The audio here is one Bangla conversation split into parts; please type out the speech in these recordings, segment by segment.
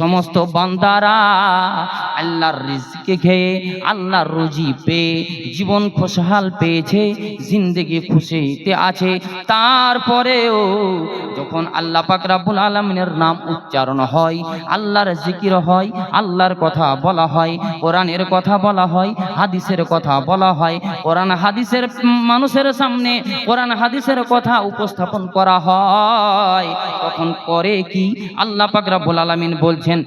সমস্ত বান্দারা আল্লাহর রিজকে খেয়ে, আল্লাহর রুজি পেয়ে, জীবন খুশহাল পেয়েছে, জিন্দেগি খুশিতে আছে। তারপরেও যখন আল্লাহ পাক রাব্বুল আলামিনের নাম উচ্চারণ হয়, আল্লাহর জিকির হয়, আল্লাহর কথা বলা হয়, কোরআনের কথা বলা হয়, হাদিসের কথা বলা হয়, কোরআন হাদিসের মানুষের সামনে কোরআন হাদিসের কথা উপস্থাপন করা হয়, তখন করে কি আল্লাহ পাক রাব্বুল আলামিন বলছেন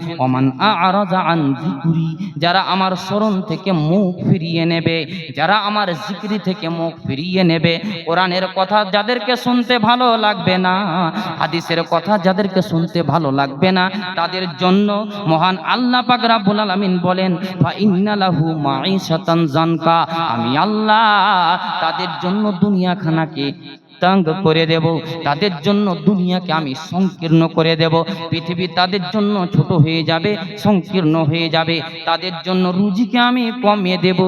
আরাজা আন যিকরি, যারা আমার স্মরণ থেকে মুখ ফিরিয়ে নেবে, যারা আমার জিকরি থেকে মুখ ফিরিয়ে নেবে, কোরআনের কথা যাদেরকে শুনতে ভালো লাগবে না, হাদিসের কথা যাদেরকে শুনতে ভালো লাগবে না, তাদের জন্য মহান আল্লাহ পাক রাব্বুল আলামিন বলেন, ফা ইন্নালাহু মাঈশাতান জানকা আমি আল্লাহ তাদের জন্য দুনিয়াখানাকে তাঙ্গ করে দেব। তাদের জন্য দুনিয়াকে আমি সংকীর্ণ করে দেব। পৃথিবী তাদের জন্য ছোট হয়ে যাবে, সংকীর্ণ হয়ে যাবে। তাদের জন্য রুজিকে আমি কমিয়ে দেব।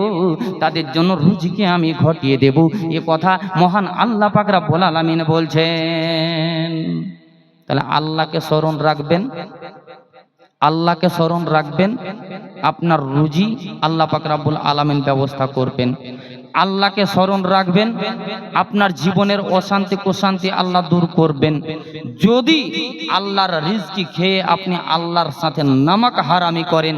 তাদের জন্য রুজিকে আমি ঘটিয়ে দেব। এ কথা মহান আল্লাহ পাকরা বোল আলামিন বলছেন। তাহলে আল্লাহকে স্মরণ রাখবেন। আল্লাহকে স্মরণ রাখবেন, আপনার রুজি আল্লাহ পাক রাব্বুল আলামিন ব্যবস্থা করবেন। আল্লাহকে স্মরণ রাখবেন, আপনার জীবনের অশান্তি কুশান্তি আল্লাহ দূর করবেন। যদি আল্লাহর রিজকি খেয়ে আপনি আল্লাহর সাথে নামাক হারামি করেন,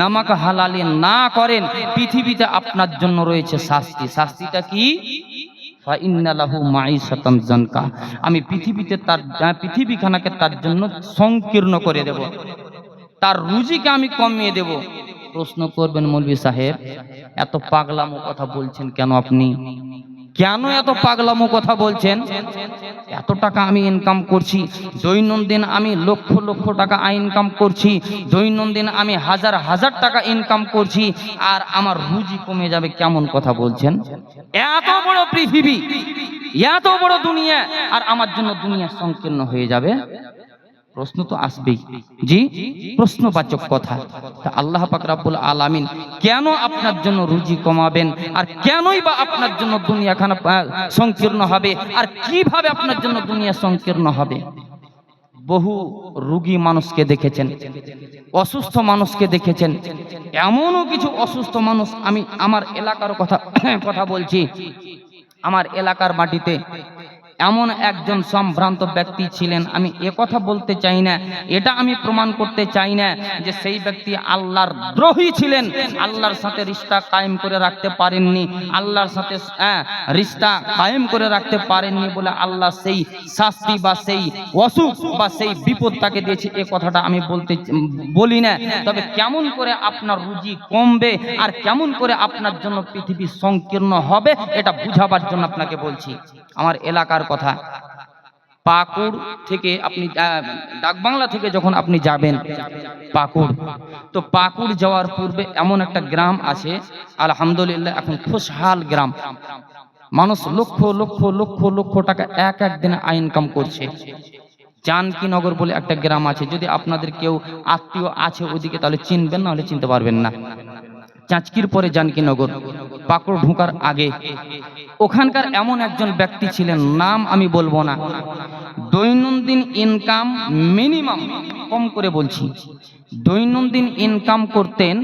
নামাক হালালি না করেন, পৃথিবীতে আপনার জন্য রয়েছে শাস্তি। শাস্তিটা কি? আমি পৃথিবীতে তার পৃথিবীখানাকে তার জন্য সংকীর্ণ করে দেব। তার রুজিকে আমি কমিয়ে দেব। প্রশ্ন করবেন মৌলভী সাহেব, এত পাগলামো কথা বলছেন কেন আপনি? কেন এত পাগলামো কথা বলছেন? এত টাকা আমি ইনকাম করছি, দৈনন্দিন আমি লক্ষ লক্ষ টাকা ইনকাম করছি, দৈনন্দিন আমি হাজার হাজার টাকা ইনকাম করছি, আর আমার রুজি কমে যাবে কেমন কথা বলছেন? এত বড় পৃথিবী, এত বড় দুনিয়া, আর আমার জন্য দুনিয়া সংকীর্ণ হয়ে যাবে? প্রশ্ন তো আসবেই। জি প্রশ্নবাচক কথা। তা আল্লাহ পাক আলামিন কেন আপনার জন্য রুজি কমাবেন? আর কেনই বা আপনার জন্য দুনিয়াখানা আহ, সংকীর্ণ হবে? আর কীভাবে আপনার জন্য দুনিয়া সংকীর্ণ হবে? বহু রুগী মানুষকে দেখেছেন অসুস্থ মানুষকে দেখেছেন। এমনও কিছু অসুস্থ মানুষ আমি আমার এলাকার কথা কথা বলছি। আমার এলাকার মাটিতে এমন একজন সম্ভ্রান্ত ব্যক্তি ছিলেন আমি এ কথা বলতে চাই না এটা আমি প্রমাণ করতে চাই না যে সেই ব্যক্তি আল্লাহর দ্রোহী ছিলেন আল্লাহর সাথে রিশতা কায়েম করে রাখতে পারেননি আল্লাহর সাথে হ্যাঁ, রিশতা কায়েম করে রাখতে পারেননি বলে আল্লাহ সেই শাস্তি বা সেই অসুখ বা সেই বিপদ তাকে দিয়েছে এ কথাটা আমি বলতে বলি না। তবে কেমন করে আপনার রুজি কমবে আর কেমন করে আপনার জন্য পৃথিবী সংকীর্ণ হবে এটা বুঝাবার জন্য আপনাকে বলছি। আমার এলাকার কথা। পাকুড় থেকে আপনি ডাকবাংলা থেকে যখন আপনি যাবেন পাকুড়, তো পাকুড় যাওয়ার পূর্বে এমন একটা গ্রাম আছে, আলহামদুলিল্লাহ এখন খুশহাল গ্রাম। মানুষ লক্ষ লক্ষ লক্ষ লক্ষ টাকা এক এক দিনে ইনকাম করছে। জানকীনগর বলে একটা গ্রাম আছে, যদি আপনাদের কেউ আত্মীয় আছে ওদিকে, তাহলে চিনবেন না হলে চিনতে পারবেন না। চাঁচকির পরে জানকীনগর, পাকড় ঢোকার আগে ওখানকার এমন একজন ব্যক্তি ছিলেন, নাম আমি বলব না। দৈনন্দিন ইনকাম মিনিমাম কম করে বলছি। দৈনন্দিন ইনকাম করতেন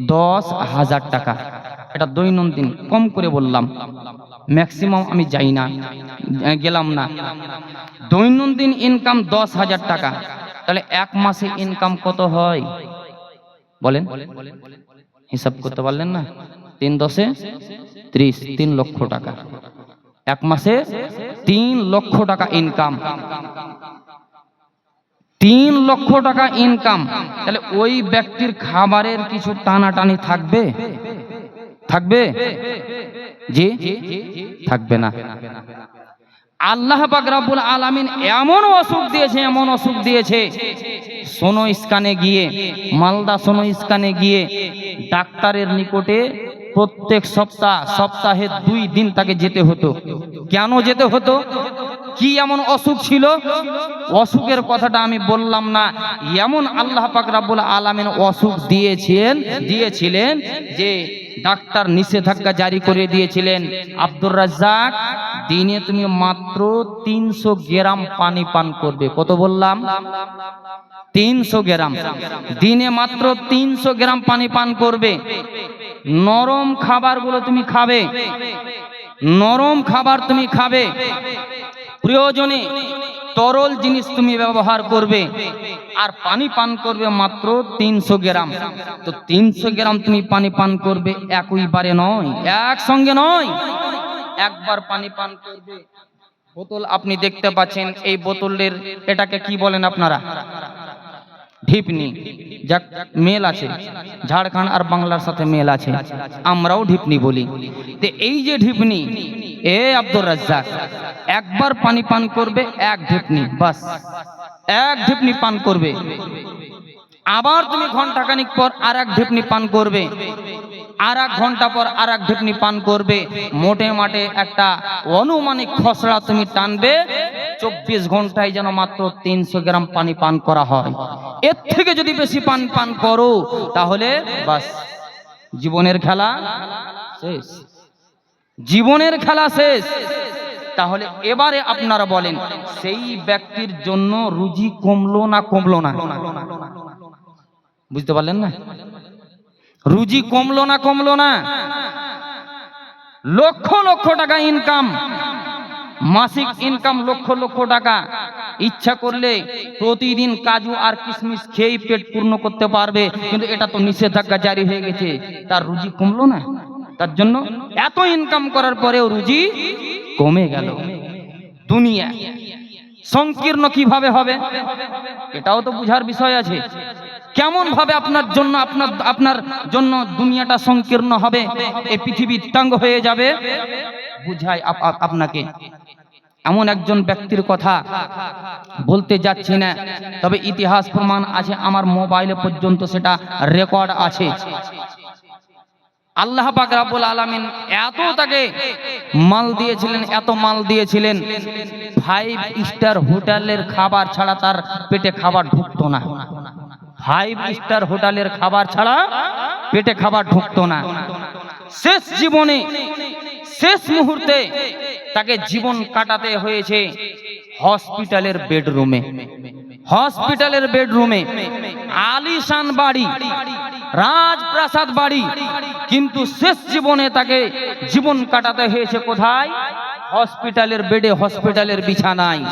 দশ হাজার টাকা। এটা দৈনন্দিন, কম করে বললাম। ম্যাক্সিমাম আমি যাই না গেলাম না। দৈনন্দিন ইনকাম দশ হাজার টাকা। তাহলে এক মাসে ইনকাম কত হয়? বলেন। হিসাব করতে পারলেন না? তিন দশে? ত্রিশ, তিন লক্ষ টাকা। এক মাসে তিন লক্ষ টাকা ইনকাম তিন লক্ষ টাকা ইনকাম তাহলে ওই ব্যক্তির খাবারের কিছু টানাটানি থাকবে? থাকবে? জি? থাকবে না। আল্লাহ রাব্বুল আলামিন এমন অসুখ দিয়েছে, এমন অসুখ দিয়েছে। সোনো স্কানে গিয়ে, মালদা সোনো স্কানে গিয়ে, ডাক্তারের নিকটে প্রত্যেক সপ্তাহ, সপ্তাহে দুই দিন তাকে যেতে হতো। কেন যেতে হতো? কি এমন অসুখ ছিল? অসুখের কথাটা আমি বললাম না। এমন আল্লাহ পাক রাব্বুল আলামিন অসুখ দিয়েছেন, দিয়েছিলেন যে ডাক্তার নিষেধাজ্ঞা জারি করে দিয়েছিলেন। আব্দুর রাজ্জাক, দিনে তুমি মাত্র তিনশো গ্রাম পানি পান করবে। কত বললাম? তিনশো গ্রাম। দিনে মাত্র তিনশো গ্রাম পানি পান করবে। নরম খাবারগুলো তুমি খাবে। নরম খাবার তুমি খাবে। প্রয়োজনে তরল জিনিস তুমি ব্যবহার করবে। আর পানি পান করবে মাত্র তিনশো গ্রাম। তো তিনশো গ্রাম তুমি পানি পান করবে একইবারে নয়, একসঙ্গে নয়। একবার পানি পান করবে। বোতল আপনি দেখতে পাচ্ছেন, এই বোতলের, এটাকে কি বলেন আপনারা? ঢিপনি যাক, মেল আছে। ঝাড়খণ্ড আর বাংলার সাথে মেল আছে। আমরাও ঢিপনি বলি। তো এই যে ঢিপনি এ আব্দুর রাজ্জাক, একবার পানি পান করবে, এক ঢিপনি বাস। এক ঢিপনি পান করবে। আবার তুমি ঘন্টাখানিক পর আর এক ঢিপনি পান করবে। আর এক ঘণ্টা পর আর এক ঢিপনি পান করবে। মোটে মাঠে একটা অনুমানিক খসড়া তুমি টানবে। চব্বিশ ঘন্টায় যেন মাত্র তিনশো গ্রাম পানি পান করা হয়। এর থেকে যদি বেশি পান পান করো, তাহলে বাস। জীবনের খেলা শেষ। জীবনের খেলা শেষ। তাহলে এবারে আপনারা বলেন, সেই ব্যক্তির জন্য রুজি কমলো না কমলো না? বুঝতে পারলেন না? রুজি কমলো না কমলো না? লক্ষ লক্ষ টাকা ইনকাম মাসিক ইনকাম লক্ষ লক্ষ টাকা। ইচ্ছা করলে প্রতিদিন কাজু আর কিশমিশ খেয়েই পেট পূর্ণ করতে পারবে। কিন্তু এটা তো নিষেধাজ্ঞা জারি হয়ে গেছে। তার রুজি কমলো না। তার জন্য এত ইনকাম করার পরেও রুজি কমে গেল। দুনিয়া সংকীর্ণ কীভাবে হবে? এটাও তো বুঝার বিষয় আছে। কেমন ভাবে আপনার জন্য, আপনার আপনার জন্য দুনিয়াটা সংকীর্ণ হবে এই পৃথিবী তাঙ্গ হয়ে যাবে? আপ- আপনাকে। এমন একজন ব্যক্তির কথা বলতে যাচ্ছি না। তবে ইতিহাস প্রমাণ আছে, আমার মোবাইলে পর্যন্ত সেটা রেকর্ড আছে। আল্লাহ পাক রাব্বুল আলামিন এত তাকে মাল দিয়েছিলেন, এত মাল দিয়েছিলেন। ফাইভ স্টার হোটেলের খাবার ছাড়া তার পেটে খাবার ঢুকতো না। ফাইভ স্টার হোটেলের খাবার ছাড়া পেটে খাবার ঢুকতো না। শেষ জীবনে শেষ মুহূর্তে তাকে জীবন কাটাতে হয়েছে হসপিটালের বেডরুমে। হসপিটালের বেডরুমে আলিশান বাড়ি, রাজপ্রাসাদ বাড়ি, কিন্তু শেষ জীবনে তাকে জীবন কাটাতে হয়েছে কোথায়? হসপিটালের বেডে হসপিটালের বিছানায়।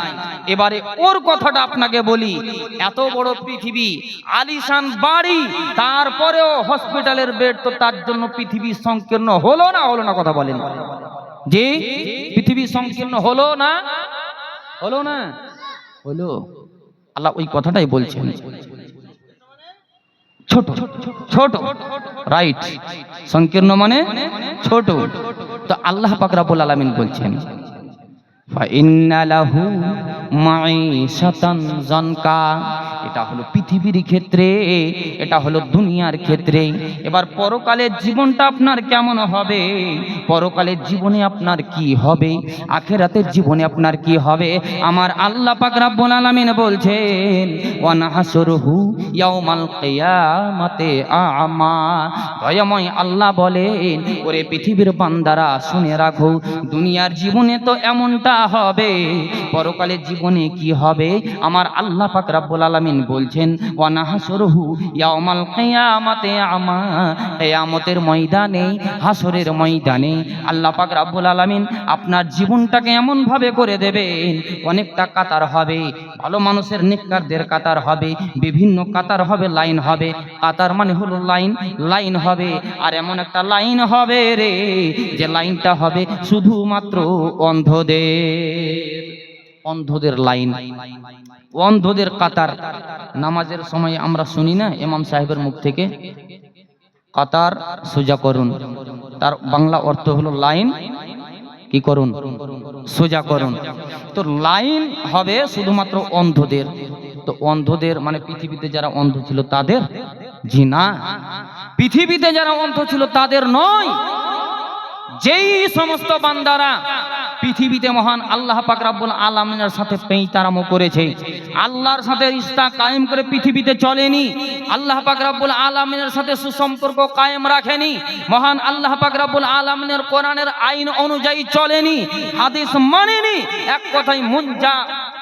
এবারে ওর কথাটা আপনাকে বলি, এত বড় পৃথিবী, আলিশান বাড়ি, তারপরেও হসপিটালের বেড তো তার জন্য পৃথিবী সংকীর্ণ হলো না হলো না কথা বলেন। যে পৃথিবী সংকীর্ণ হলো না? হলো না? হলো। আল্লাহ ওই কথাটাই বলছেন। ছোট ছোট। রাইট। সংকীর্ণ মানে ছোট। তো আল্লাহ পাক রাব্বুল আলামিন বলছেন এটা হলো পৃথিবীর ক্ষেত্রে, এটা হলো দুনিয়ার ক্ষেত্রে। এবার পরকালের জীবনটা আপনার কেমন হবে? পরকালের জীবনে আপনার কি হবে? আখেরাতের জীবনে আপনার কি হবে? আমার আল্লাহ পাক রাব্বুল আলামিন বলছেন, ওয়া নাহশুরুহু ইয়াউমাল কিয়ামাতে আ'মা। দয়াময় আল্লাহ বলেন, ওরে পৃথিবীর বান্দারা, শুনে রাখো, দুনিয়ার জীবনে তো এমনটা হবে পরকালের জীবনে কি হবে? আমার আল্লাহ পাক রাব্বুল আলামিন বলছেন ওয়া নাহশুরুহু ইয়াউমাল কিয়ামাতে আ'মা। কিয়ামতের ময়দানে হাসরের ময়দানে আল্লাহ পাক রাব্বুল আলামিন আপনার জীবনটাকে এমন ভাবে করে দেবেন, অনেকটা কাতার হবে, ভালো মানুষের নেককারদের কাতার হবে, বিভিন্ন কাতার হবে, লাইন হবে। কাতার মানে হলো লাইন লাইন হবে। আর এমন একটা লাইন হবে রে, যে লাইনটা হবে শুধুমাত্র অন্ধদের অন্ধদের লাইন। অন্ধদের কাতার। নামাজের সময় আমরা শুনি না ইমাম সাহেবের মুখ থেকে? কাতার সোজা করুন। তার বাংলা অর্থ হলো লাইন। কি করুন? সোজা করুন। তো লাইন হবে শুধুমাত্র অন্ধদের। তো অন্ধদের মানে পৃথিবীতে যারা অন্ধ ছিল তাদের জি না পৃথিবীতে যারা অন্ধ ছিল তাদের নয়। যেই সমস্ত বান্দারা পৃথিবীতে মহান আল্লাহ পাক রাব্বুল আলামিনের সাথে পেইতারামো করেছে, আল্লাহর সাথে রিশতা কায়েম করে পৃথিবীতে চলেনি, আল্লাহ পাক রাব্বুল আলামিনের সাথে সুসম্পর্ক কায়েম রাখেনি, মহান আল্লাহ পাক রাব্বুল আলামিনের কোরআনের আইন অনুযায়ী চলেনি, হাদিস মানেনি, এক কথায় মন যা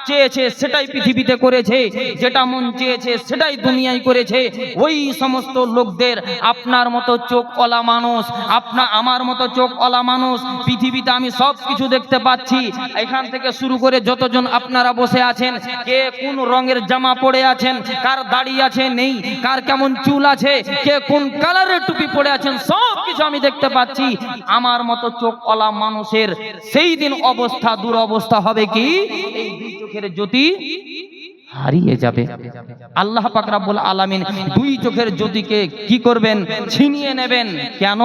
চেয়েছে সেটাই পৃথিবীতে করেছে, যেটা মন চেয়েছে সেটাই দুনিয়ায় করেছে। ওই সমস্ত লোকদের আপনার মতো চোখ অলা মানুষ আপনার আমার মতো চোখ অলা মানুষ, পৃথিবীতে আমি সব কিছু দেখতে পাচ্ছি। এখান থেকে শুরু করে যতজন আপনারা বসে আছেন, কে কোন রঙের জামা পরে আছেন, কার দাড়ি আছে, নেই, কার কেমন চুল আছে, কে কোন কালারের টুপি পরে আছেন সব কিছু আমি দেখতে পাচ্ছি। আমার মতো চোখ অলা মানুষের সেই দিন অবস্থা, দুরবস্থা হবে কি? চোখের জ্যোতি হারিয়ে যাবে। আল্লাহ পাক রাব্বুল আলামিন দুই চোখের জ্যোতিকে কি করবেন? ছিনিয়ে নেবেন। কেন?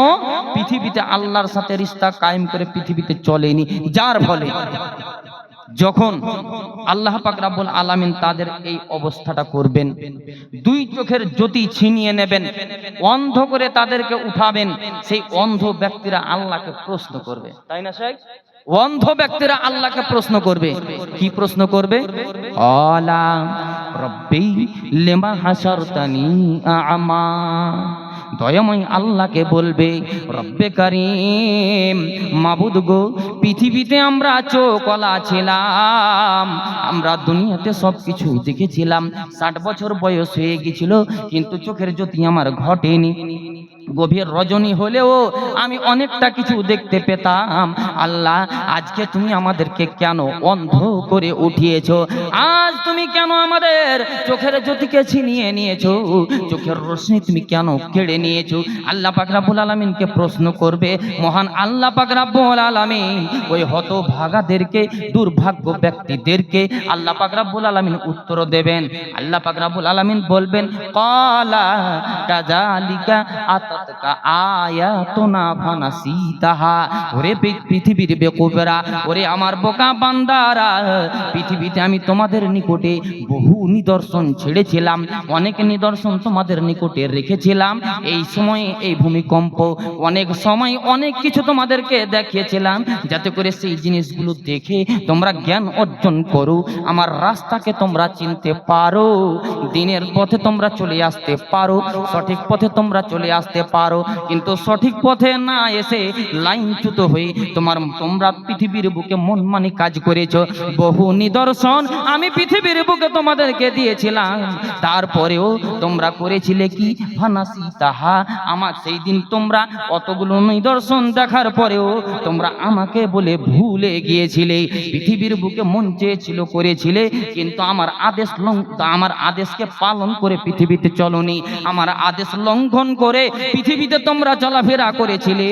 পৃথিবীতে আল্লাহর সাথে রিশতা কায়েম করে পৃথিবীতে চলেনি। যার ফলে যখন আল্লাহ পাক রাব্বুল আলামিন তাদের এই অবস্থাটা করবেন, দুই চোখের জ্যোতি ছিনিয়ে নেবেন, অন্ধ করে তাদেরকে উঠাবেন, সেই অন্ধ ব্যক্তিরা আল্লাহকে প্রশ্ন করবে। তাই না শেখ অন্ধ ব্যক্তিরা আল্লাহকে প্রশ্ন করবে। কি প্রশ্ন করবে? অলা রব্বি লেমা হাসারতানি আমা দয়াময় আল্লাহকে বলবে, রব্বে কারিম, মাবুদ গো, পৃথিবীতে আমরা চোখলা ছিলাম, আমরা দুনিয়াতে সব কিছু দেখেছিলাম। ষাট বছর বয়স হয়ে গেছিল, কিন্তু চোখের জ্যোতি আমার ঘটেনি। গভীর রজনী হলেও আমি অনেকটা কিছু দেখতে পেতাম। আল্লাহ, আজকে তুমি আমাদেরকে কেন অন্ধ করে উঠিয়েছ? আজ তুমি কেন আমাদের চোখের জ্যোতিকে ছিনিয়ে নিয়েছো? চোখের রশ্মি তুমি কেন কেড়ে নিয়েছো? আল্লাহ পাক রাব্বুল আলামিনকে প্রশ্ন করবে, মহান আল্লাহ পাক রাব্বুল আলামিন, ওই হতভাগাদেরকে, দুর্ভাগ্য ব্যক্তিদেরকে আল্লাহ পাক রাব্বুল আলামিন উত্তর দেবেন। আল্লাহ পাক রাব্বুল আলামিন বলবেন ক্বালা কাযালিকা আতাতকা পৃথিবীর বেকুবেরা, ওরে আমার বোকা বান্দারা, পৃথিবীতে আমি তোমাদের নিকটে বহু নিদর্শন ছেড়েছিলাম, অনেক নিদর্শন তোমাদের নিকটে রেখেছিলাম। এই সময়ে এই ভূমিকম্প, অনেক সময় অনেক কিছু তোমাদেরকে দেখিয়েছিলাম, যাতে করে সেই জিনিসগুলো দেখে তোমরা জ্ঞান অর্জন করো, আমার রাস্তাকে তোমরা চিনতে পারো, দিনের পথে তোমরা চলে আসতে পারো, সঠিক পথে তোমরা চলে আসতে পারো, কিন্তু সঠিক পথে না এসে লাইনচ্যুত হয়ে তোমার, তোমরা পৃথিবীর বুকে মন মানি কাজ করেছ। বহু নিদর্শন আমি পৃথিবীর বুকে তোমাদেরকে দিয়েছিলাম। তারপরেও তোমরা করেছিলে কি? ফানাসি তাহা। আমার সেই দিন তোমরা অতগুলো নিদর্শন দেখার পরেও তোমরা আমাকে বলে ভুলে গিয়েছিলে। পৃথিবীর বুকে মন চেয়েছিল, করেছিলে, কিন্তু আমার আদেশ আমার আদেশকে পালন করে পৃথিবীতে চলনি। আমার আদেশ লঙ্ঘন করে পৃথিবীতে তোমরা চলাফেরা করেছিলে।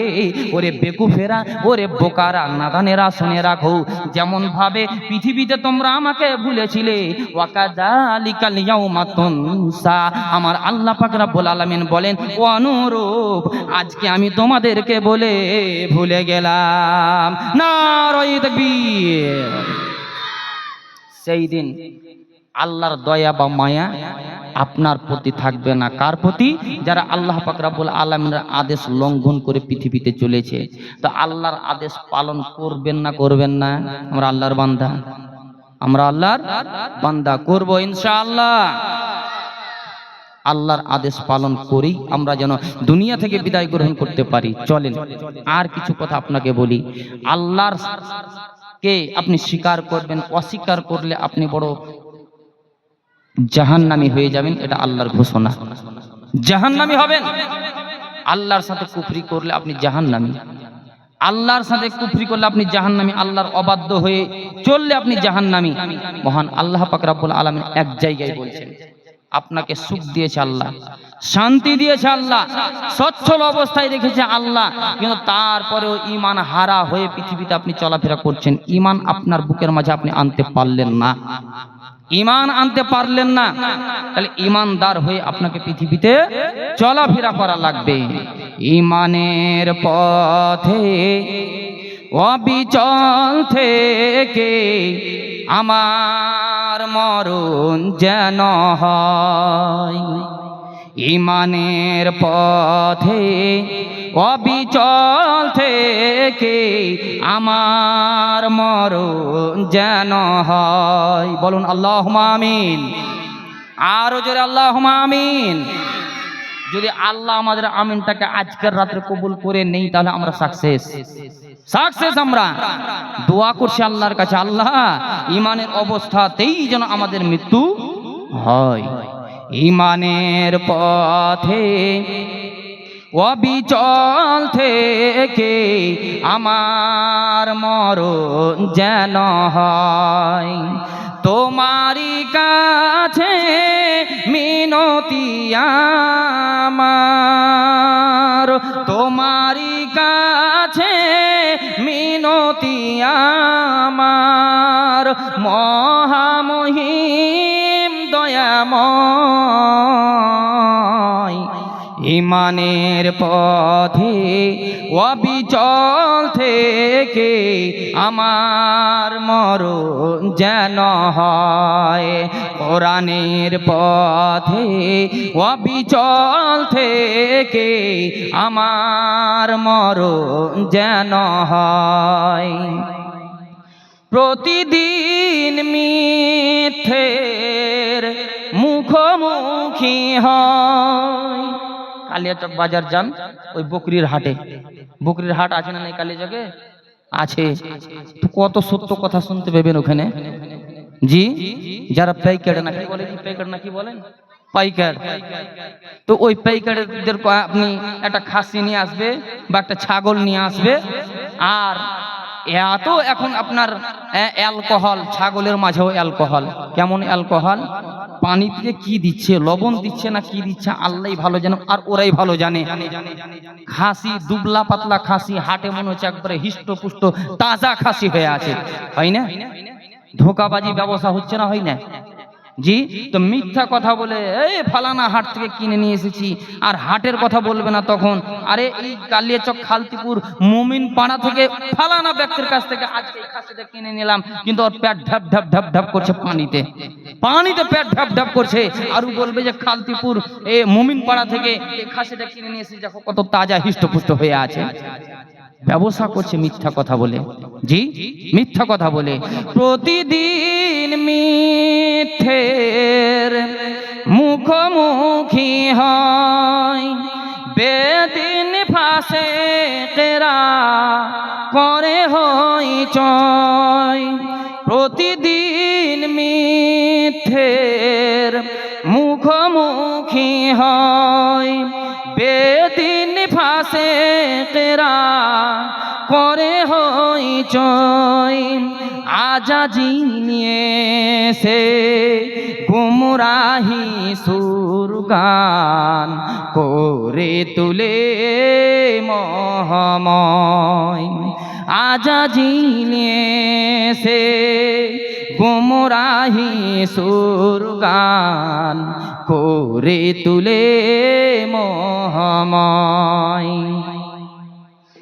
ওরে বেকুফেরা ওরে বোকারা, নাদানেরা শুনে রাখো যেমন ভাবে পৃথিবীতে তোমরা আমাকে ভুলেছিলে। আমার আল্লাহ পাক রব্বুল আলামিন বলেন অনুরূপ, আজকে আমি তোমাদেরকে বলে ভুলে গেলাম। তাকবীর। সেই দিন আল্লাহর দয়া বা মায়া আপনার প্রতি থাকবে না। কার প্রতি? যারা আল্লাহ পাক রাব্বুল আলামিনের আদেশ লঙ্ঘন করে পৃথিবীতে চলেছে। তো আল্লাহর আদেশ পালন করবেন না করবেন না? আমরা আল্লাহর বান্দা। আমরা আল্লাহর বান্দা। করব ইনশাআল্লাহ। আল্লাহর আদেশ পালন করেই আমরা যেন দুনিয়া থেকে বিদায় গ্রহণ করতে পারি। চলেন, আর কিছু কথা আপনাকে বলি। আল্লাহর কে আপনি স্বীকার করবেন, অস্বীকার করলে আপনি বড় জাহান্নামী হয়ে যাবেন, এটা আল্লাহর ঘোষণা। জাহান্নামী হবেন। আল্লাহর সাথে কুফরি করলে আপনি জাহান্নামী। আল্লাহর সাথে কুফরি করলে আপনি জাহান্নামী। আল্লাহর অবাধ্য হয়ে চললে আপনি জাহান্নামী। মহান আল্লাহ পাক রাব্বুল এক জায়গায় বলছেন আপনাকে সুখ দিয়েছে আল্লাহ, শান্তি দিয়েছে আল্লাহ, সচ্ছল অবস্থায় রেখেছে আল্লাহ, কিন্তু তারপরেও ইমান হারা হয়ে পৃথিবীতে আপনি চলাফেরা করছেন ইমান আপনার বুকের মাঝে আপনি আনতে পারলেন না। ইমান আনতে পারলেন না, তাহলে ইমানদার হয়ে আপনাকে পৃথিবীতে চলাফেরা করা লাগবে। ইমানের পথে, অবিচল থেকে আমার মরণ যেন হয়। ইমানের পথে অবিচল থেকে আমার মরণ যেন হয়। বলুন আল্লাহ মামিন আরও জোরে আল্লাহ আমিন। যদি আল্লাহ আমাদের আমিনটাকে আজকের রাত্রে কবুল করে নেই, তাহলে আমরা সাকসেস সাকসেস আমরা। দোয়া করছি আল্লাহর কাছে, আল্লাহ, ইমানের অবস্থাতেই যেন আমাদের মৃত্যু হয়। ইমানের পথে, অবিচল থেকে আমার মরণ যেন হয়। তোমারই কাছে মিনতি আমার। তোমারি কাছে মিনতি আমার। মহামহিম ইমানের পথে অবিচল থেকে আমার মরণ যেন হয়। কোরআনের পথে অবিচল থেকে আমার মরণ যেন হয়। প্রতিদিন মিথ্যের মুখোমুখি হয়। কালিয়াচক বাজার যান, ওই বকরির হাটে। বকরির হাট আছে না কালিয়াচকে আছে। কত সত্য কথা শুনতে পাবেন ওখানে? জি? যারা প্যাকেট নাকি বলে প্যাকেট নাকি বলেন? পাইকার। তো ওই পাইকারদের আপনি একটা খাসি নিয়ে আসবে বা একটা ছাগল নিয়ে আসবে, আর এত এখন আপনার অ্যালকোহল, ছাগলের মাঝেও অ্যালকোহল। কেমন অ্যালকোহল? পানিতে কি দিচ্ছে, লবণ দিচ্ছে না কি দিচ্ছে আল্লাহ ভালো জানে আর ওরাই ভালো জানে। খাসি, দুবলা পাতলা খাসি, হাটে মনে হচ্ছে একবারে হিষ্টপুষ্ট, তাজা খাসি হয়ে আছে। হয় না? ধোকাবাজি ব্যবসা হচ্ছে না, হয় না? জি, তো মিথ্যা কথা বলে, এই ফালানা হাট থেকে কিনে নিয়ে এসেছি। আর হাটের কথা বলবে না তখন। আরে এই কালিয়াচক খালতিপুর মুমিন পাড়া থেকে ফালানা ব্যক্তির কাছ থেকে আজকে এই কিনে নিলাম। কিন্তু ওর পেট ঢাপ ঢাপ ঢাপ ঢাপ করছে পানিতে। পানিতে পেট ঢাপ ঢাপ করছে। আর বলবে যে, খালতিপুর, এ মুমিন পাড়া থেকে এই খাসিটা কিনে নিয়ে এসেছি। দেখো কত তাজা হিষ্টপুষ্ট হয়ে আছে। ব্যবসা করছে মিথ্যা কথা বলে। জি? মিথ্যা কথা বলে। প্রতিদিন মিথ্যের মুখোমুখি হয়। বেদিন ফাঁসে কেরা করে হই চয়। প্রতিদিন মিথ্যের মুখোমুখি হয়। কেরা করে হই চয় আজাজি নিয়ে সে গুমরাহি সুরগান করে তুলে মহময়। আজাজি নিয়ে সে গুমরাহি সুরগান করে তুলে মহাময়।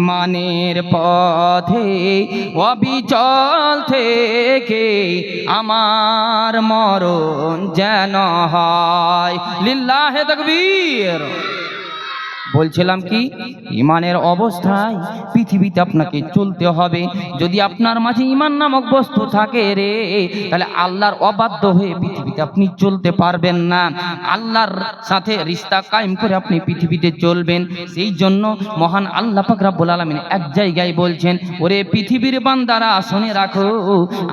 ইমানের পথে অবিচল থেকে আমার মরণ যেন হয়। লিল্লাহে তকবীর। বলছিলাম কি, ইমানের অবস্থায় পৃথিবীতে আপনাকে চলতে হবে। যদি আপনার মাঝে ইমান নামক বস্তু থাকে রে, তাহলে আল্লাহর অবাধ্য হয়ে পৃথিবীতে আপনি চলতে পারবেন না। আল্লাহর সাথে রিস্তা কায়েম করে আপনি পৃথিবীতে চলবেন। সেই জন্য মহান আল্লাহ পাক রাব্বুল আলামিন এক জায়গায় বলছেন, ওরে পৃথিবীর বান্দারা, শুনে রাখো,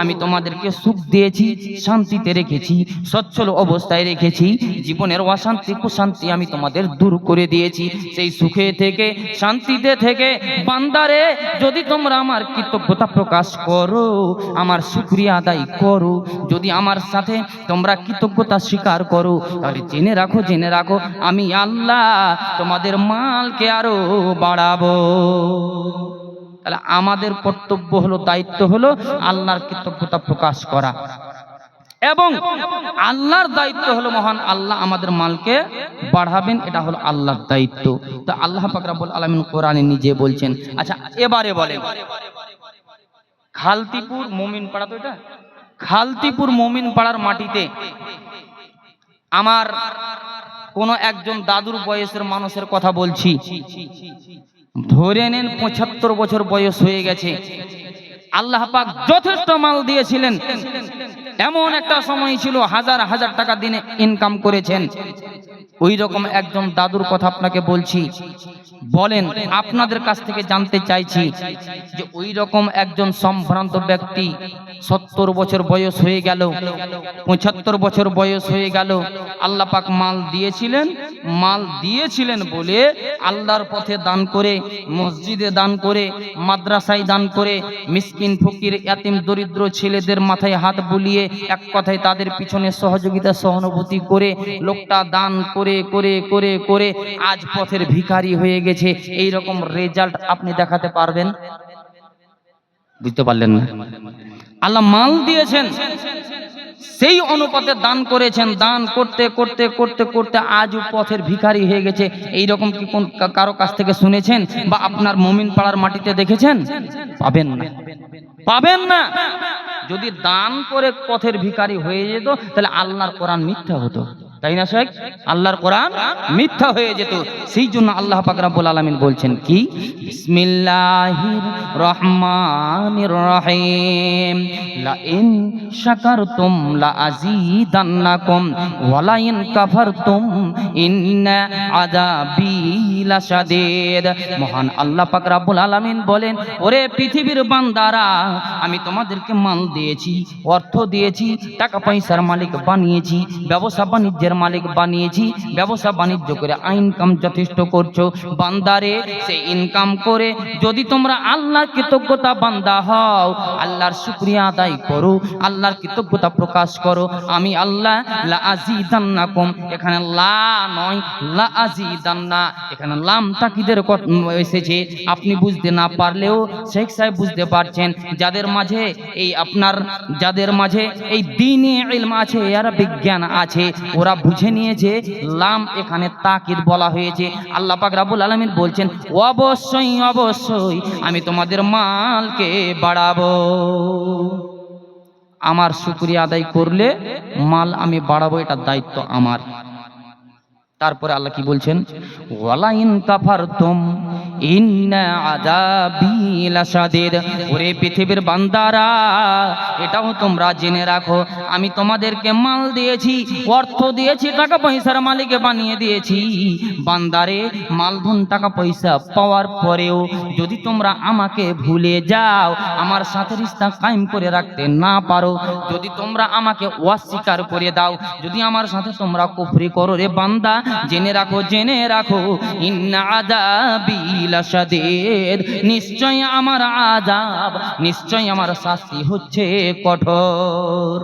আমি তোমাদেরকে সুখ দিয়েছি, শান্তিতে রেখেছি, সচ্ছল অবস্থায় রেখেছি, জীবনের অশান্তি কুশান্তি আমি তোমাদের দূর করে দিয়েছি। সেই সুখে থেকে, শান্তিতে থেকে, বান্দারে, যদি তোমরা আমার কৃতজ্ঞতা প্রকাশ করো, আমার শুক্রিয়া আদায় করো, যদি আমার সাথে তোমরা কৃতজ্ঞতা স্বীকার করো, তাহলে জেনে রাখো জেনে রাখো, আমি আল্লাহ তোমাদের মালকে আরও বাড়াবো। তাহলে আমাদের কর্তব্য হলো, দায়িত্ব হলো আল্লাহর কৃতজ্ঞতা প্রকাশ করা। এবং আল্লাহর দায়িত্ব হলো মহান আল্লাহ আমাদের মালকে বাড়াবেন, এটা হলো আল্লাহর দায়িত্ব। তো আল্লাহ পাক রাব্বুল আলামিন কোরআনে নিজে বলছেন আচ্ছা এবারে বলেন, খালতিপুর মুমিন পাড়া তো এটা? খালতিপুর মুমিন পাড়ার মাটিতে আমার কোন একজন দাদুর বয়সের মানুষের কথা বলছি। ধরে নেন পঁচাত্তর বছর বয়স হয়ে গেছে। আল্লাহ পাক যথেষ্ট মাল দিয়েছিলেন। এমন একটা সময় ছিল, হাজার হাজার টাকা দিনে ইনকাম করেছেন। ওই রকম একজন দাদুর কথা আপনাকে বলছি। বলেন, আপনাদের কাছ থেকে জানতে চাইছি যে ওই রকম একজন সম্ভ্রান্ত ব্যক্তি সত্তর বছর বয়স হয়ে গেল, পঁচাত্তর বছর বয়স হয়ে গেল, আল্লাহ পাক মাল দিয়েছিলেন মাল দিয়েছিলেন বলে আল্লাহর পথে দান করে, মসজিদে দান করে, মাদ্রাসায় দান করে, মিসকিন, ফকির, এতিম, দরিদ্র ছেলেদের মাথায় হাত বুলিয়ে এক কথায় তাদের পিছনে সহযোগিতা, সহানুভূতি করে, লোকটা দান করে করে করে করে করে আজ পথের ভিখারি হয়ে গেছে। এই রকম রেজাল্ট আপনি দেখাতে পারবেন? বুঝতে পারলেন না? আল্লাহ মাল দিয়েছেন, সেই অনুপাতে দান করেছেন। দান করতে করতে করতে করতে আজও পথের ভিখারি হয়ে গেছে। এই রকম কি কোন কারও কাছ থেকে শুনেছেন বা আপনার মমিন পাড়ার মাটিতে দেখেছেন? পাবেন না। পাবেন না। যদি দান করে পথের ভিখারি হয়ে যেত, তাহলে আল্লাহর কোরআন মিথ্যা হতো। তাই না শেখ? আল্লাহর কোরআন মিথ্যা হয়ে যেত। সেই জন্য আল্লাহ পাক রাব্বুল আলামিন বলছেন, কি? রহমানির রহিম। লা ইন শাকারতুম লা আযীদান্নাকুম ওয়া লা ইন কাফারতুম, ইন্না আযাবি লাশাদীদ। মহান আল্লাহ পাক রাব্বুল আলামিন বলেন, ওরে পৃথিবীর বান্দারা, আমি তোমাদেরকে মাল দিয়েছি, অর্থ দিয়েছি, টাকা পয়সার মালিক বানিয়েছি, ব্যবসা বাণিজ্যের মালিক বানিয়েছি, ব্যবসা বাণিজ্য করে ইনকাম যথেষ্ট করছ। বান্দারে, সে ইনকাম করে, যদি তোমরা আল্লাহর কৃতজ্ঞতা বান্দা হও, আল্লাহর শুকরিয়া আদায় করো, আল্লাহর কৃতজ্ঞতা প্রকাশ করো। আমি আল্লাহ, লা আজিদান্নাকুম এখানে লা নয়, লা আজিদান্না এখানে লাম তাকিদের এসেছে। আপনি বুঝতে না পারলেও শেখ সাহেব বুঝতে পারছেন, যাদের মাঝে এই আপনার, যাদের মাঝে এই দিনে ইলম আছে আর বিজ্ঞান আছে, ওরা বুঝে নিয়েছে, লাম এখানে তাকিদ বলা হয়েছে। আল্লাহ পাক রাব্বুল আলামিন বলছেন, অবশ্যই অবশ্যই আমি তোমাদের মালকে বাড়াবো। আমার শুকরিয়া আদায় করলে মাল আমি বাড়াবো, এটা দায়িত্ব আমার। তারপরে আল্লাহ কি বলছেন? ওয়ালা ইন কাফারতুম ইন্না আযাবি লাশাদীদ। ওরে পৃথিবীর বান্দারা, এটাও তোমরা জেনে রাখো। আমি তোমাদেরকে মাল দিয়েছি, অর্থ দিয়েছি, টাকা পয়সার মালিকে বানিয়ে দিয়েছি। বান্দারে, মালধন, টাকা পয়সা পাওয়ার পরেও যদি তোমরা আমাকে ভুলে যাও, আমার সাথে রিস্তা কায়েম করে রাখতে না পারো, যদি তোমরা আমাকে অস্বীকার করে দাও, যদি আমার সাথে তোমরা কুফরি করো, রে বান্দা জেনে রাখো জেনে রাখো, ইন্না আদাবি লাশাদের নিশ্চয় আমার আদাব নিশ্চয় আমার শাস্তি হচ্ছে কঠোর।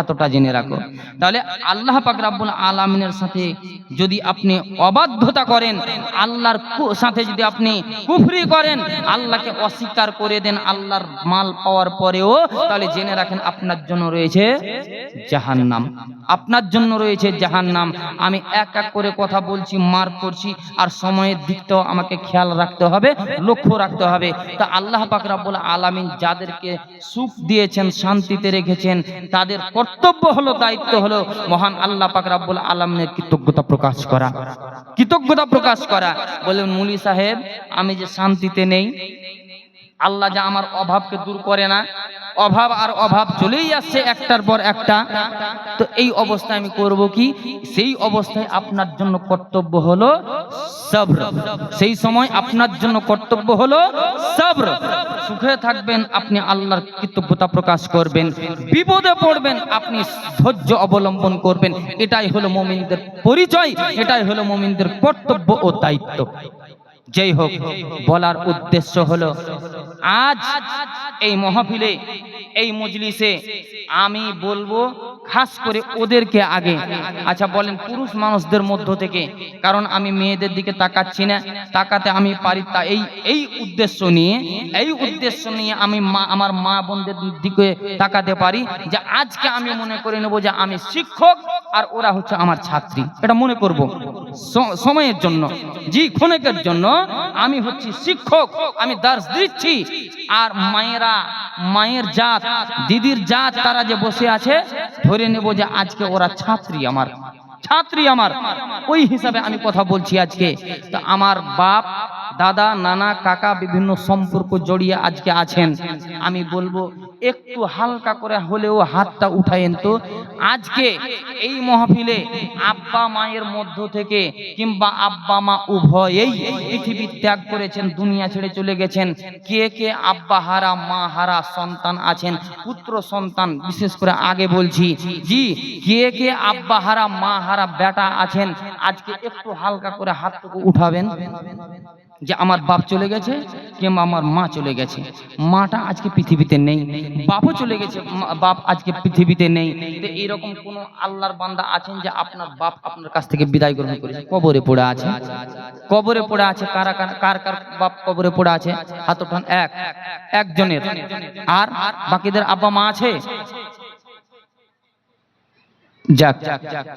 এতটা জেনে রাখো। তাহলে আল্লাহ পাক রাব্বুল আলামিনের সাথে যদি আপনি অবাধ্যতা করেন, আল্লাহর সাথে যদি আপনি কুফরি করেন, আল্লাহকে অস্বীকার করে দেন আল্লাহর মাল পাওয়ার পরেও, তাহলে জেনে রাখেন আপনার জন্য রয়েছে জাহান্নাম। আপনার জন্য রয়েছে জাহান্নাম। আমি এক এক করে কথা বলছি, মার করছি, আর সময়ের দিকটাও আমাকে খেয়াল রাখতে হবে, লক্ষ্য রাখতে হবে। তা আল্লাহ পাক রাব্বুল আলামিন যাদেরকে সুখ দিয়েছেন, শান্তিতে রেখেছেন, তাদের কর্তব্য হলো, দায়িত্ব হলো মহান আল্লাহ পাক রাব্বুল আলামিনের কৃতজ্ঞতা প্রকাশ করা। কৃতজ্ঞতা প্রকাশ করা। বলেন মুলি সাহেব, আমি যে শান্তিতে নেই, আল্লাহ যা আমার অভাবকে দূর করে না অভাব আর অভাব চলেই আসছে একটার পর একটা। তো এই অবস্থায় আমি করব কি? সেই অবস্থায় আপনার জন্য কর্তব্য হলো সব্র। সেই সময় আপনার জন্য কর্তব্য হলো সব্র। সুখে থাকবেন, আপনি আল্লাহর কৃতজ্ঞতা প্রকাশ করবেন। বিপদে পড়বেন, আপনি ধৈর্য অবলম্বন করবেন। এটাই হলো মুমিনদের পরিচয়, এটাই হলো মুমিনদের কর্তব্য ও দায়িত্ব। যেই হোক, বলার উদ্দেশ্য হলো, আজ এই মহফিলে, এই মজলিসে আমি বলব খাস করে ওদেরকে আগে। আচ্ছা বলেন পুরুষ মানুষদের মধ্য থেকে, কারণ আমি মেয়েদের দিকে তাকাচ্ছি না, তাকাতে আমি পারি তা, এই এই উদ্দেশ্য নিয়ে, এই উদ্দেশ্য নিয়ে আমি মা, আমার মা বোনদের দিকে তাকাতে পারি যে আজকে আমি মনে করে নেব যে আমি শিক্ষক আর ওরা হচ্ছে আমার ছাত্রী। এটা মনে করব। সময়ের জন্য, জি, ক্ষণেকের জন্য আমি হচ্ছি শিক্ষক, আমি দাস দিচ্ছি। আর মায়েরা, মায়ের জাত, দিদির জাত তারা যে বসে আছে, ধরে নেব যে আজকে ওরা ছাত্রী আমার। ছাত্রী আমার। ওই হিসাবে আমি কথা বলছি আজকে। তো আমার বাপ দাদা, নানা, কাকা বিভিন্ন সম্পর্ক জড়িয়ে আজকে আছেন। আমি বলব, একটু হালকা করে হলেও হাতটা উঠায়েন তো। আজকে এই মহফিলে আব্বা মায়ের মধ্য থেকে কিংবা আব্বা মা উভয়েই পৃথিবী ত্যাগ করেছেন, দুনিয়া ছেড়ে চলে গেছেন। কে কে আব্বা হারা, মা হারা সন্তান আছেন, পুত্র সন্তান, বিশেষ করে আগে বলছি। জি, কে কে আব্বা হারা, মা হারা, বেটা আছেন, আজকে একটু হালকা করে হাতটুকু উঠাবেন। যে আমার বাপ চলে গেছে কিংবা আমার মা চলে গেছে। মাটা আজকে পৃথিবীতে নেই, বাপও চলে গেছে বাপ আজকে পৃথিবীতে নেই। তো এইরকম কোন আল্লাহর বান্দা আছেন যে আপনার বাপ আপনার কাছ থেকে বিদায় গ্রহণ করেছে? কবরে পড়ে আছে। কবরে পড়ে আছে কারা কারা, কার বাপ কবরে পড়ে আছে? হাত এক, একজনের। আর বাকিদের আব্বা মা আছে? যাক,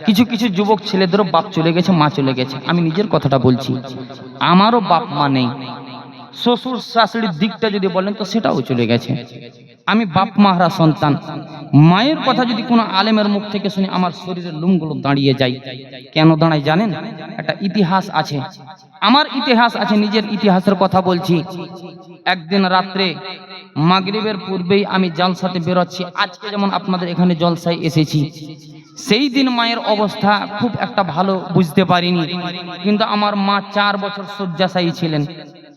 কিছু কিছু যুবক ছেলেদেরও বাপ চলে গেছে, মা চলে গেছে। আমি নিজের কথাটা বলছি। আমারও বাপ মা নেই। শ্বশুর শাশুড়ির দিকটা যদি বলেন, তো সেটাও চলে গেছে। আমি বাপ মাহারা সন্তান। মায়ের কথা যদি কোনো আলেমের মুখ থেকে শুনি, আমার শরীরের লুমগুলো দাঁড়িয়ে যায়। কেন দাঁড়ায় জানেন? একটা ইতিহাস আছে। আমার ইতিহাস আছে, নিজের ইতিহাসের কথা বলছি। একদিন রাত্রে মাগরিবের পূর্বেই আমি জালসাতে বেরোচ্ছি। আজকে যেমন আপনাদের এখানে জলসায় এসেছি। সেই দিন মায়ের অবস্থা খুব একটা ভালো বুঝতে পারিনি। কিন্তু আমার মা চার বছর শয্যাশায়ী ছিলেন।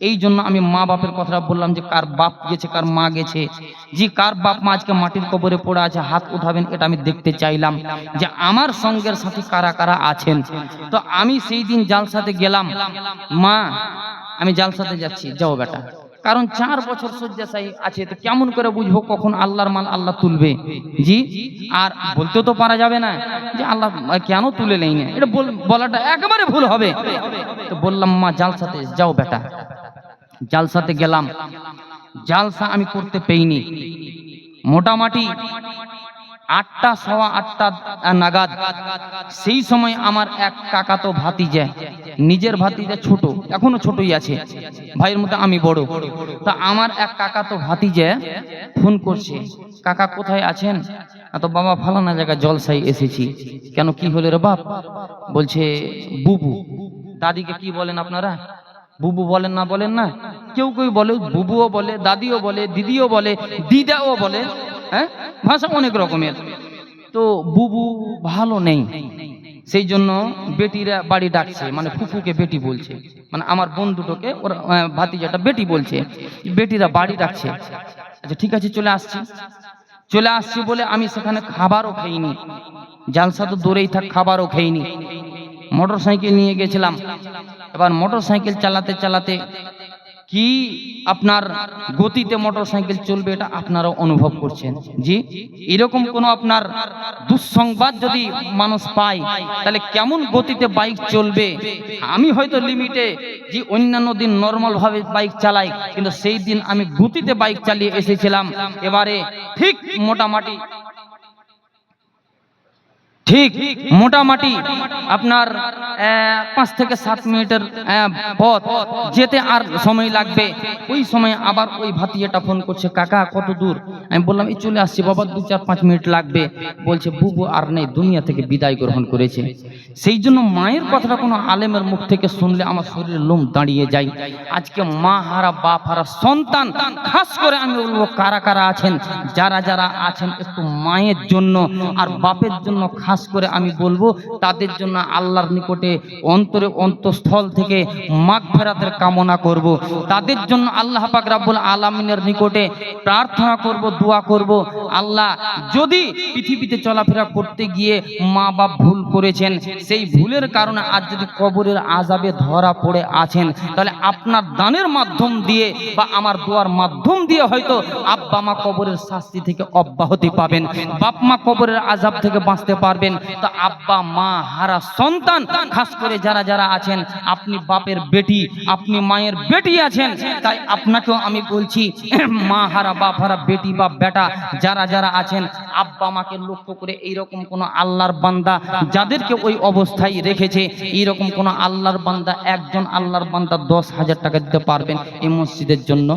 এই জন্য আমি মা বাপের কথাটা বললাম যে, কার বাপ গেছে, কার মা গেছে? যে, কার বাপ মা আজকে মাটির কবরে পড়ে আছে, হাত উঠাবেন, এটা আমি দেখতে চাইলাম যে, আমার সঙ্গের সাথে কারা কারা আছেন? তো আমি সেই দিন জালসাতে গেলাম। মা, আমি জালসাতে যাচ্ছি। যাও বেটা। কারণ চার বছর শয্যাশায়ী আছে, তো কেমন করে বুঝব কখন আল্লাহর মাল আল্লাহ তুলবে? জি? আর বলতে তো পারা যাবে না যে আল্লাহ কেন তুলে নেই না? এটা বল- বলাটা একেবারে ভুল হবে। তো বললাম, মা, জালসাতে যাও বেটা। জালসাতে গেলাম। জালসা আমি করতে পেইনি। মোটামুটি আটটা সওয়া আটটা নাগাদ। সেই সময় আমার এক কাকাতো ভাতিজা, নিজের ভাতিজা ছোট, এখনও ছোটই আছে, ভাইয়ের মধ্যে আমি বড়। তা আমার এক কাকাতো ভাতিজা ফোন করছে, কাকা কোথায় আছেন? "আ, তো বাবা ফালানা জায়গায় জলসাই এসেছি। কেন, কি হলো রে বাপ? বলছে, বুবু। দাদিকে কি বলেন আপনারা? বুবু বলেন না বলেন না। কেউ কেউ বলে, বুবুও বলে, দাদিও বলে, দিদিও বলে, দিদাও বলে। হ্যাঁ? ভাষা অনেক রকমের। তো বুবু ভালো নেই। সেই জন্য বেটিরা বাড়ি ডাকছে মানে ফুফুকে বেটি বলছে। মানে আমার বন্ধুটোকে ওর ভাতিজাটা বেটি বলছে। বেটিরা বাড়ি ডাকছে। আচ্ছা ঠিক আছে, চলে আসছি। চলে আসছি বলে আমি সেখানে খাবারও খাইনি। জালসা তো দূরেই থাক, খাবারও খাইনি। মোটর সাইকেল নিয়ে গেছিলাম। এবার মোটর সাইকেল চালাতে চালাতে কি আপনার গতিতে মোটর সাইকেল চলবে এটা আপনারাও অনুভব করছেন? জি? এরকম কোন আপনার দুঃসংবাদ যদি মানুষ পায়, তাহলে কেমন গতিতে বাইক চলবে? আমি হয়তো লিমিটে যে অন্যান্য দিন নর্মাল ভাবে বাইক চালাই, কিন্তু সেই দিন আমি গতিতে বাইক চালিয়ে এসেছিলাম। এবারে ঠিক মোটামুটি ঠিক মোটামুটি আপনার পাঁচ থেকে সাত মিনিটের পথ যেতে আর সময় লাগবে। ওই সময় আবার ওই ভাতিজাটা ফোন করছে, কাকা, কত দূর? আমি বললাম, এই চলে আসছি বাবা, দু চার পাঁচ মিনিট লাগবে। বলছে, বুবু আর নেই, দুনিয়া থেকে বিদায় গ্রহণ করেছে। সেই জন্য মায়ের কথাটা কোনো আলেমের মুখ থেকে শুনলে আমার শরীরের লোম দাঁড়িয়ে যায়। আজকে মা হারা, বাপ হারা, সন্তান, খাস করে আমি বলব, কারা কারা আছেন, যারা যারা আছেন একটু মায়ের জন্য আর বাপের জন্য খাস করে আমি বলব, তাদের জন্য আল্লাহর নিকটে অন্তরে অন্তঃস্থল থেকে মাগ ফেরাতের কামনা করব। তাদের জন্য আল্লাহ পাক রাব্বুল আলামিনের নিকটে প্রার্থনা করব, দোয়া করব। আল্লাহ, যদি পৃথিবীতে চলাফেরা করতে গিয়ে মা বাপ ভুল করেছেন, সেই ভুলের কারণে আজ যদি কবরের আজাবে ধরা পড়ে আছেন, তাহলে আপনার দানের মাধ্যম দিয়ে বা আমার দোয়ার মাধ্যম দিয়ে হয়তো আব্বা মা কবরের শাস্তি থেকে অব্যাহতি পাবেন। বাপ মা কবরের আজাব থেকে বাঁচতে পারবেন পারবেন। তো আব্বা, মা, হারা, সন্তান, খাস করে যারা যারা আছেন, আপনি বাপের বেটি, আপনি মায়ের বেটি আছেন, তাই আপনাকেও আমি বলছি, মা, হারা, বাপ, হারা, বেটি বা বেটা, যারা যারা আছেন, আব্বা, মাকে লক্ষ্য করে এইরকম কোন আল্লাহর বান্দা যাদেরকে ওই অবস্থায় রেখেছে, এইরকম কোন আল্লাহর বান্দা, একজন আল্লাহর বান্দা দশ হাজার টাকা দিতে পারবেন এই মসজিদের জন্য।